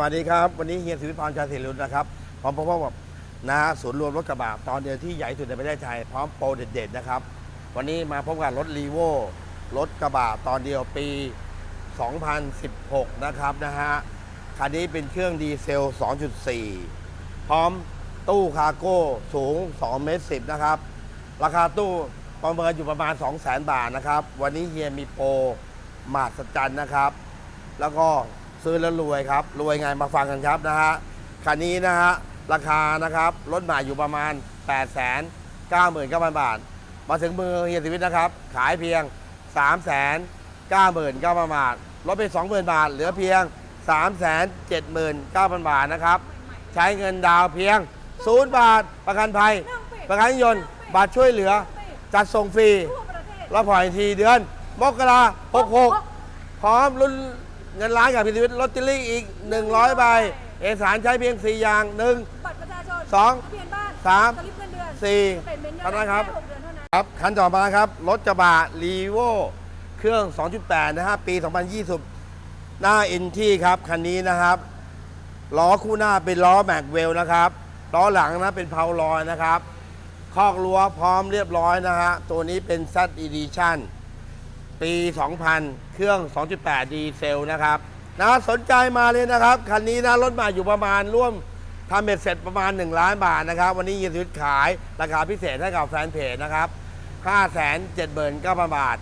สวัสดีครับ วันนี้เฮียสิวิทย์พรชัยศิรุนนะครับพร้อมพบกับนะศูนย์รวมรถกระบะตอนเดียวที่ใหญ่สุดในประเทศไทยพร้อมโปรเด็ดๆนะครับ วันนี้มาพบกับรถรีโวรถกระบะตอนเดียวปี 2016 นะครับนะฮะคันนี้เป็นเครื่องดีเซล 2.4 พร้อมตู้คาร์โก้สูง 2 เมตร 10 นะครับ ราคาตู้ประเมินอยู่ประมาณ 200,000 บาทนะครับ วันนี้เฮียมีโปรมหัศจรรย์นะครับ แล้วก็ ซื้อแล้วรวยครับ รวยไงมาฟังกันครับนะฮะคันนี้นะฮะราคานะครับรถใหม่อยู่ประมาณ 8 9 9 0 0 0 บาท มาถึงมือเฮียสิวิทย์นะครับ ขายเพียง 3 9 9 0 0 0 บาทลดไป 20,000 บาท เหลือเพียง 3 7 9 0 0 0 บาทนะครับ ใช้เงินดาวเพียง 0 บาท ประกันภัย ประกันยนต์บัตรช่วยเหลือ จัดส่งฟรีทั่วประเทศเราผ่อนทีเดือน มกราหกหกพร้อมรุ่น เงินล้านกับพิธีวิทย์ลอตเตอรี่อีก 100ใบเอกสารใช้เพียง 4 อย่าง 1 บัตรประชาชนสองทะเบียนบ้านสามสลิปเงินเดือนสี่สเตทเมนต์เงินเท่านั้นครับแหกเดือนเท่านั้น ครับคันต่อมาครับ รถกระบะรีโวเครื่อง 2.8 นะฮะปี 2020 หน้าอินที่ครับ คันนี้นะครับ ล้อคู่หน้าเป็นล้อแม็กเวลนะครับ ล้อหลังนะเป็นเพาลอยนะครับ คอกรั้วพร้อมเรียบร้อยนะฮะ ตัวนี้เป็น Z Edition ปี 2000 เครื่อง 2.8 ดีเซลนะครับนะสนใจมาเลยนะครับ คันนี้นะรถมาอยู่ประมาณร่วมทำเบ็ดเสร็จประมาณ 1 ล้านบาทนะครับ วันนี้ยินดีขายราคาพิเศษให้กับแฟนเพจนะครับ5 7 9 0 0 0 บาท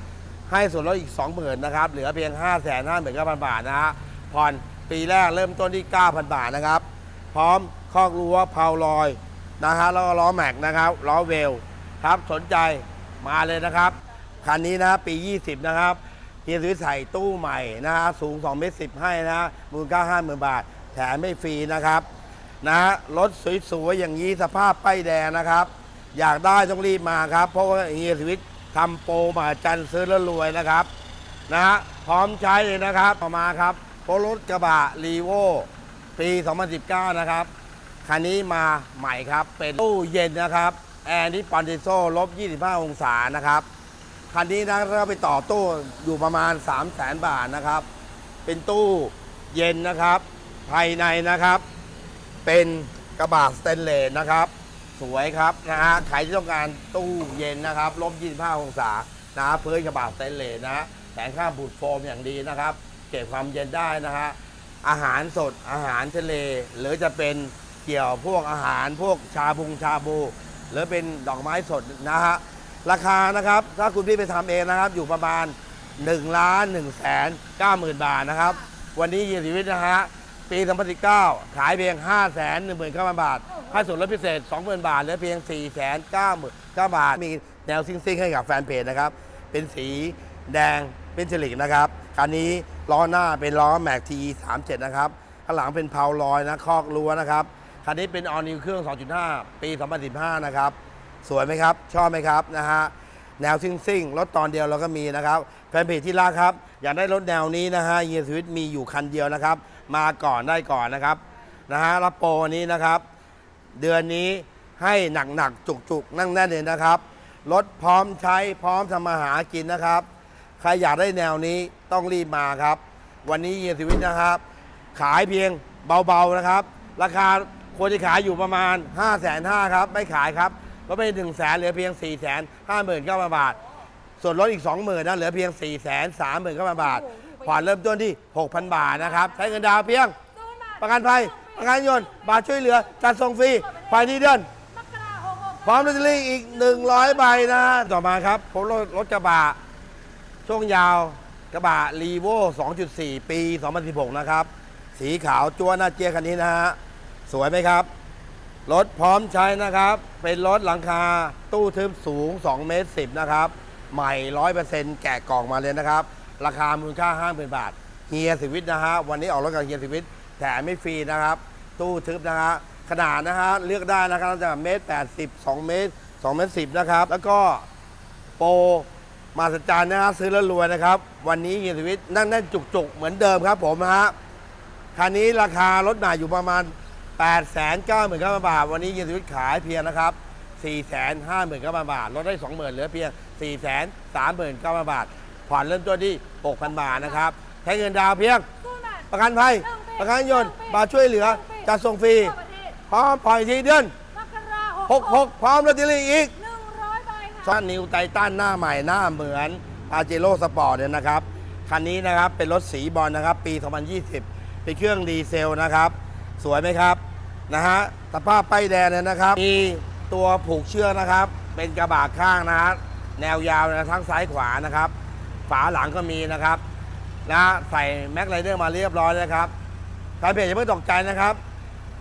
ให้ส่วนลดอีก 20,000นะครับ เหลือเพียง 5 5 9 0 0 0 บาทนะฮะผ่อนปีแรกเริ่มต้นที่ 9,000 บาทนะครับ พร้อมคอกรั้วเพาลอยนะฮะแล้วก็ล้อแม็กนะครับล้อเวลครับสนใจมาเลยนะครับ คันนี้นะปี 20 นะครับเฮียซื้อใส่ตู้ใหม่นะฮะสูง2เมตร10 ให้นะมูลค่า50,000 บาท แถมไม่ฟรีนะครับนะรถสวยๆอย่างนี้สภาพป้ายแดงนะครับ อยากได้ต้องรีบมาครับ เพราะว่าเฮียสวิตทำโปรมาจันซื้อแล้วรวยนะครับนะฮะพร้อมใช้เลยนะครับต่อมาครับโปรถกระบะรีโวปี 2019 นะครับคันนี้มาใหม่ครับ เป็นตู้เย็นนะครับ แอร์นี่ปอนติโซลบ 25 องศานะครับ คันนี้นะถ้าไปต่อตู้อยู่ประมาณ 3 0 0แสนบาทนะครับ เป็นตู้เย็นนะครับ ภายในนะครับ เป็นกระบะสเตนเลสนะครับ สวยครับนะฮะใครที่ต้องการตู้เย็นนะครับลบ25องศานะฮะพื้นกระบะสเตนเลสนะฮะแสงข้ามบูดโฟมอย่างดีนะครับ เก็บความเย็นได้นะฮะอาหารสดอาหารทะเล หรือจะเป็นเกี่ยวพวกอาหารพวกชาบุงชาบู หรือเป็นดอกไม้สดนะฮะ ราคานะครับ ถ้าคุณพี่ไปทำเองนะครับ อยู่ประมาณ1ล้าน1แสน9หมื่นบาทนะครับ วันนี้เยียชีวิตนะฮะ ปี2019ขายเพียง 5 1 9 0 0 0 บาทค่าส่วนลดพิเศษ 20,000 บาทเหลือเพียง 4 9 9 0 0 0 บาท มีแนวซิ่งๆ ให้กับแฟนเพจนะครับ เป็นสีแดงเป็นซิลิกนะครับคันนี้ล้อหน้าเป็นล้อแม็กที37นะครับข้างหลังเป็นเพาลอยนะคอกรั้วนะครับคันนี้เป็นออนิวเครื่อง 2.5 ปี 2015 นะครับ สวยไหมครับ ชอบไหมครับนะฮะแนวซิ่งซิ่งๆรถตอนเดียวเราก็มีนะครับแฟนเพจที่รักครับ อยากได้รถแนวนี้นะฮะเยียสวิตมีอยู่คันเดียวนะครับ มาก่อนได้ก่อนนะครับนะฮะรับโปรนี้นะครับ เดือนนี้ให้หนักๆจุกๆนั่งแน่นเลยนะครับรถพร้อมใช้พร้อมทำมาหากินนะครับ ใครอยากได้แนวนี้ต้องรีบมาครับ วันนี้เยียสวิตนะครับ ขายเพียงเบาๆนะครับ ราคาควรจะขายอยู่ประมาณ 5 5 0 0 0ครับ ไม่ขายครับ ลดไป1 0 0 0 0แสนเหลือเพียง4 5 9 0 0 0บาท ส่วนลดอีก 20,000นะเหลือเพียง4 3 3 0 0 0บาทผ่อนเริ่มต้นที่ 6,000 บาทนะครับ ใช้เงินดาวเพียง ประกันภัยประกันยนต์บาทช่วยเหลือจัดส่งฟรีภายในเดือนมกราหกหกพร้อมลอตเตอรี่อีก 100 ใบนะต่อมาครับผมรถรถกระบะช่วงยาวกระบะรีโว2.4 ปี 2016 นะครับ สีขาวจัวหน้าเจียคันนี้นะฮะ สวยไหมครับ รถพร้อมใช้นะครับ เป็นรถหลังคาตู้ทึบสูง 2 เมตร 10 นะครับ ใหม่ 100%แกะกล่องมาเลยนะครับ ราคามูลค่า5 0 0 0บาท เฮียสิวิทย์นะฮะ วันนี้ออกรถกับเฮียสิวิทย์แถมไม่ฟรีนะครับ ตู้ทึบนะฮะ ขนาดนะฮะ เลือกได้นะครับตั้งแต่เมตร 80 2 เมตร 2 เมตร 10 นะครับ แล้วก็โปรมาสจารย์นะฮะซื้อแล้วรวยนะครับ วันนี้เฮียสิวิทนั่งแน่นจุกๆ เหมือนเดิมครับผมนะฮะคันนี้ราคารถหนาอยู่ประมาณ 8 9 9 0 0 0 0บาท วันนี้เฮียสวิทขายเพียงนะครับ 4 5 9 0 0 0บาท ลดได้ 20,000เหลือเพียง 4 3 9 0 0 0บาท ผ่อนเริ่มต้นที่ 6,000 บาทนะครับ ใช้เงินดาวน์เพียงศูนย์บาทประกันภัยหนึ่งปีประกันรถยนต์มาช่วยเหลือ จัดส่งฟรีทั่วประเทศพร้อมปล่อยทีเดือนมกราหกหกพร้อมลอตเตอรี่อีกหนึ่งร้อยใบค่ะซ่อนนิวไททันหน้าใหม่หน้าเหมือนปาเจโร่สปอร์ตเนี่ยนะครับ คันนี้นะครับเป็นรถสีบอลนะครับ ปี 2020 เป็นเครื่องดีเซลนะครับ สวยไหมครับนะฮะสภาพป้ายแดงเนี่ยนะครับ มีตัวผูกเชือกนะครับ เป็นกระบะข้างนะฮะแนวยาวนะทั้งซ้ายขวานะครับ ฝาหลังก็มีนะครับนะใส่แม็กไลเดอร์มาเรียบร้อยนะครับแฟนเพจอย่าเพิ่งตกใจนะครับ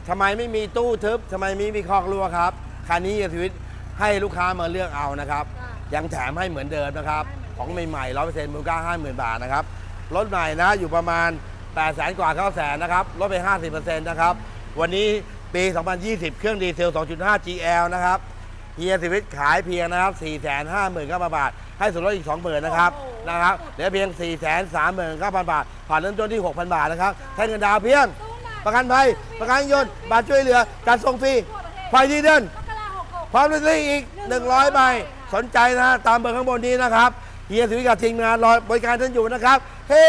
ทำไมไม่มีตู้ทึบทำไมไม่มีคอกรั้วครับคันนี้ชีวิตให้ลูกค้ามาเลือกเอานะครับค่ะยังแถมให้เหมือนเดิมนะครับให้ของเหมือนเดิมใหม่ๆร้อยเปอร์เซ็นต์มูลค่าห้าหมื่นบาทนะครับรถใหม่นะอยู่ประมาณ 8ปดแสนกว่า9แสนนะครับลดไป 50%นะครับ วันนี้ปี 2020 เครื่องดีเซล 2.5 GL นะครับเฮียชีวิตขายเพียงนะครับ 4 5 9 0 0 0 บาท ให้ส่วนลดอีก 20,000นะครับโอ้โหนะครับเหลือเพียง 4 3 9 0 0 0 บาท ผ่านเริ่มต้นที่ 6,000 บาทนะครับใช้เงินดาวน์เพียงศูนย์บาทประกันภัย ประกันยนต์บัตรช่วยเหลือการส่งฟรีทั่วประเทศไฟที่เดินมกราหกหกพร้อมลอตเตอรี่อีก 100ใบสนใจนะตามเบอร์ข้างบนนี้นะครับเฮียสุวิทย์กับทีมงานรอบริการท่านอยู่นะครับ เฮ้